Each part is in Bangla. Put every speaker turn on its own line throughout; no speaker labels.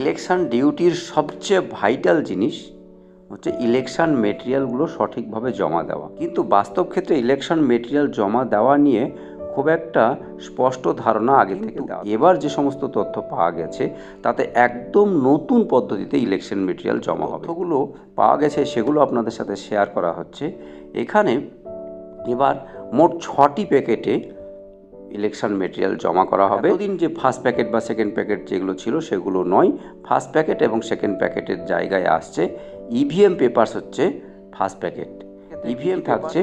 ইলেকশন ডিউটির সবচেয়ে ভাইটাল জিনিস হচ্ছে ইলেকশন মেটেরিয়ালগুলো সঠিকভাবে জমা দেওয়া। কিন্তু বাস্তব ক্ষেত্রে ইলেকশন মেটেরিয়াল জমা দেওয়া নিয়ে খুব একটা স্পষ্ট ধারণা আগে থেকে দেওয়া। এবার যে সমস্ত তথ্য পাওয়া গেছে তাতে একদম নতুন পদ্ধতিতে ইলেকশন মেটেরিয়াল জমা হবে। তথ্যগুলো পাওয়া গেছে সেগুলো আপনাদের সাথে শেয়ার করা হচ্ছে। এখানে এবার মোট ছটি প্যাকেটে ইলেকশন মেটেরিয়াল জমা করা হবে। দিন যে ফার্স্ট প্যাকেট বা সেকেন্ড প্যাকেট যেগুলো ছিল সেগুলো নয়। ফার্স্ট প্যাকেট এবং সেকেন্ড প্যাকেটের জায়গায় আসছে। ইভিএম পেপারস হচ্ছে ফার্স্ট প্যাকেট ইভিএম থাকছে।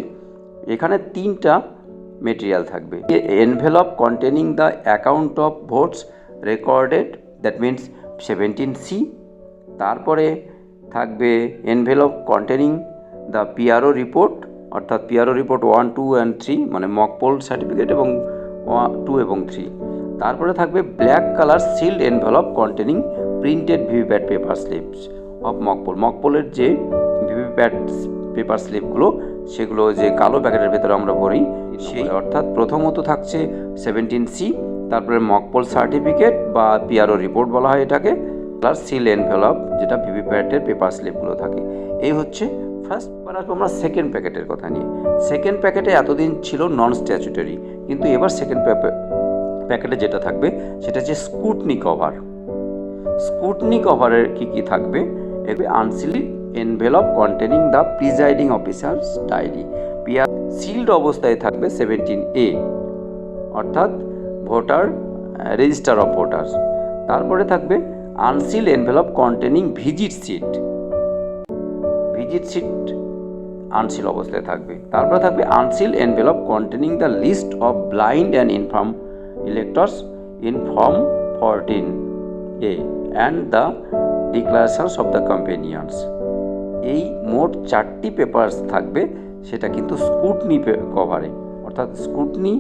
এখানে তিনটা মেটেরিয়াল থাকবে। Envelope containing the account of votes recorded that means seventeen C তারপরে থাকবে envelope containing the PRO report অর্থাৎ PRO report one two and three মানে মকপোল সার্টিফিকেট এবং টু এবং থ্রি। তারপরে থাকবে black colour sealed envelope containing printed VVPAT paper slips. Of mock poll. মকপোলের যে ভিভিপ্যাট পেপার স্লিপগুলো, সেগুলো যে কালো প্যাকেটের ভেতরে আমরা ভরি, সেই অর্থাৎ প্রথমত থাকছে সেভেন্টিন সি, তারপরে মকপোল সার্টিফিকেট বা পিআরও রিপোর্ট বলা হয় এটাকে, প্লাস সিল এনভেলপ, যেটা ভিভিপ্যাটের পেপার স্লিপগুলো থাকে। এই হচ্ছে ফার্স্ট আসব আমরা সেকেন্ড প্যাকেটের কথা নিয়ে। সেকেন্ড প্যাকেটে এতদিন ছিল নন স্ট্যাচুটারি কিন্তু এবার সেকেন্ড প্যাকেটে যেটা থাকবে, সেটা হচ্ছে স্কুটনি কভার স্কুটনি কভারের কি কি থাকবে? এবে unsealed envelope containing the presiding officer's diary peer sealed অবস্থায় থাকবে সেভেন্টিন এ অর্থাৎ ভোটার রেজিস্টার অফ ভোটার্স তারপরে থাকবে unsealed envelope containing visit sheet visit sheet unsealed অবস্থায় থাকবে। তারপরে থাকবে unsealed envelope containing the list of blind and infirm electors in form fourteen A and the declarations of the companions এই মোট চারটি পেপার্স থাকবে, সেটা কিন্তু স্কুটনি কভারে। অর্থাৎ স্কুটনি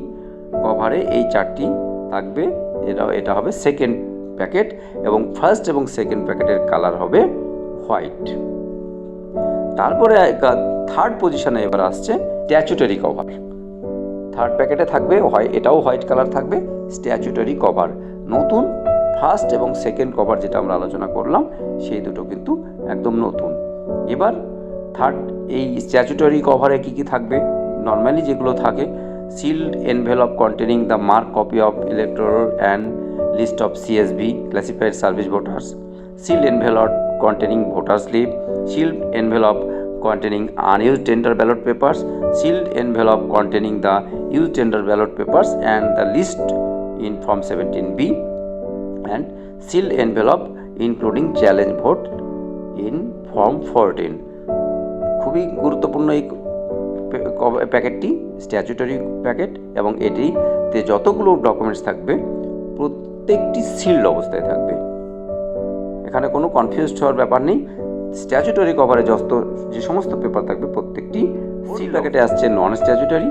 কভারে এই চারটি থাকবে। এটা এটা হবে সেকেন্ড প্যাকেট এবং ফার্স্ট এবং সেকেন্ড প্যাকেটের কালার হবে হোয়াইট। তারপরে থার্ড পজিশনে এবার আসছে স্ট্যাচুটারি কভার থার্ড প্যাকেটে থাকবে হয় এটাও হোয়াইট কালার থাকবে স্ট্যাচুটারি কভার নতুন ফার্স্ট এবং সেকেন্ড কভার যেটা আমরা আলোচনা করলাম সেই দুটো কিন্তু একদম নতুন। এবার থার্ড এই স্ট্যাচুটারি কভারে কী কী থাকবে? নর্মালি যেগুলো থাকে sealed envelope containing the mark copy of electoral and list of CSV classified service voters sealed envelope containing voter slip, sealed envelope containing unused tender ballot papers, sealed envelope containing the used tender ballot papers and the list in Form 17B, and sealed envelope including challenge vote in Form 14. খুবই গুরুত্বপূর্ণ এই প্যাকেটটি স্ট্যাচুটারি প্যাকেট এবং এটিতে যতগুলো ডকুমেন্টস থাকবে প্রত্যেকটি সিল্ড অবস্থায় থাকবে এখানে কোনো কনফিউজড হওয়ার ব্যাপার নেই স্ট্যাচুটারি কভারে যত যে সমস্ত পেপার থাকবে প্রত্যেকটি সিল প্যাকেটে আসছে নন স্ট্যাচুটারি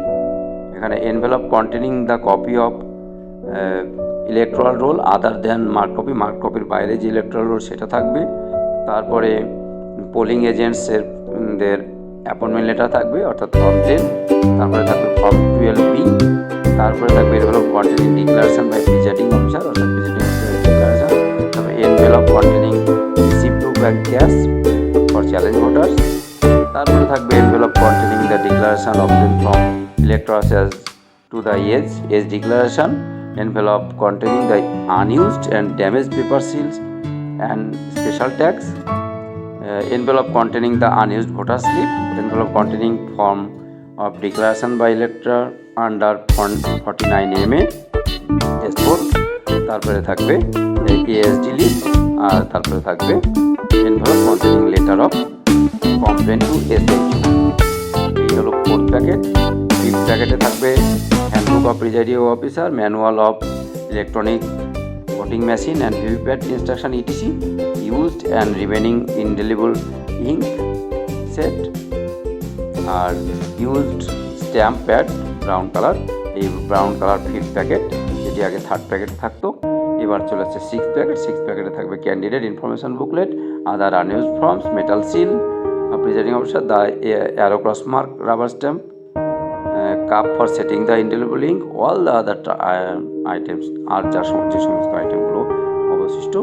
এখানে envelope containing the copy of electoral roll other than mark copy mark কপির বাইরে যে ইলেকট্রাল রোল সেটা থাকবে। তারপরে পোলিং এজেন্টসের দের অ্যাপয়েন্টমেন্ট লেটার থাকবে অর্থাৎ ফর্ম টেন তারপরে থাকবে ফর্ম টুয়েলভ বি তারপরে থাকবে envelope containing declaration by presiding officer অর্থাৎ প্রিজাইডিং ডিক্লারেশন তারপরে envelope containing receive to bank cash থাকবে develop containing the declaration of দিন from age to the age age declaration envelope containing the unused and damage paper seals and special tax envelope containing the unused voter slip envelope containing form of declaration by elector under forty nine M A তারপরে থাকবে এএসডি লিস্ট আর তারপরে থাকবে envelope containing letter of complaint to SHU এই হলো ফোর্থ প্যাকেট ফিফথ প্যাকেটে থাকবে handbook of presiding officer manual of electronic voting machine and VVPAT instruction etc used and remaining indelible ink set R used stamp pad brown colour এই ব্রাউন কালার ফিফথ প্যাকেট যেটি আগে থার্ড প্যাকেট থাকতো। এবার চলে আসছে সিক্স প্যাকেট সিক্স প্যাকেটে থাকবে candidate information booklet other unused forms metal seal presiding officer the arrow cross mark rubber stamp cup for setting the indelible ink all the other items আর যা যে সমস্ত আইটেমগুলো অবশিষ্ট,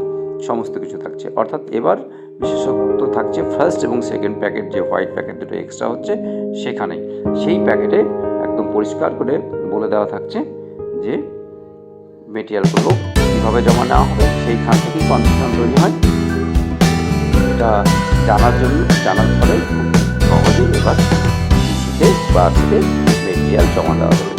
সমস্ত কিছু থাকছে। অর্থাৎ এবার বিশেষত্ব থাকছে ফার্স্ট এবং সেকেন্ড প্যাকেট যে হোয়াইট প্যাকেট দুটো এক্সট্রা হচ্ছে সেখানেই। সেই প্যাকেটে একদম পরিষ্কার করে বলে দেওয়া থাকছে যে মেটেরিয়ালগুলো কীভাবে জমা নেওয়া হবে, সেইখান থেকেই কনফিউশন তৈরি হয়। এটা জানার জন্য জানার ফলে খুব সহজেই এবার কৃষিতে বা মেটেরিয়াল জমা দেওয়া যাবে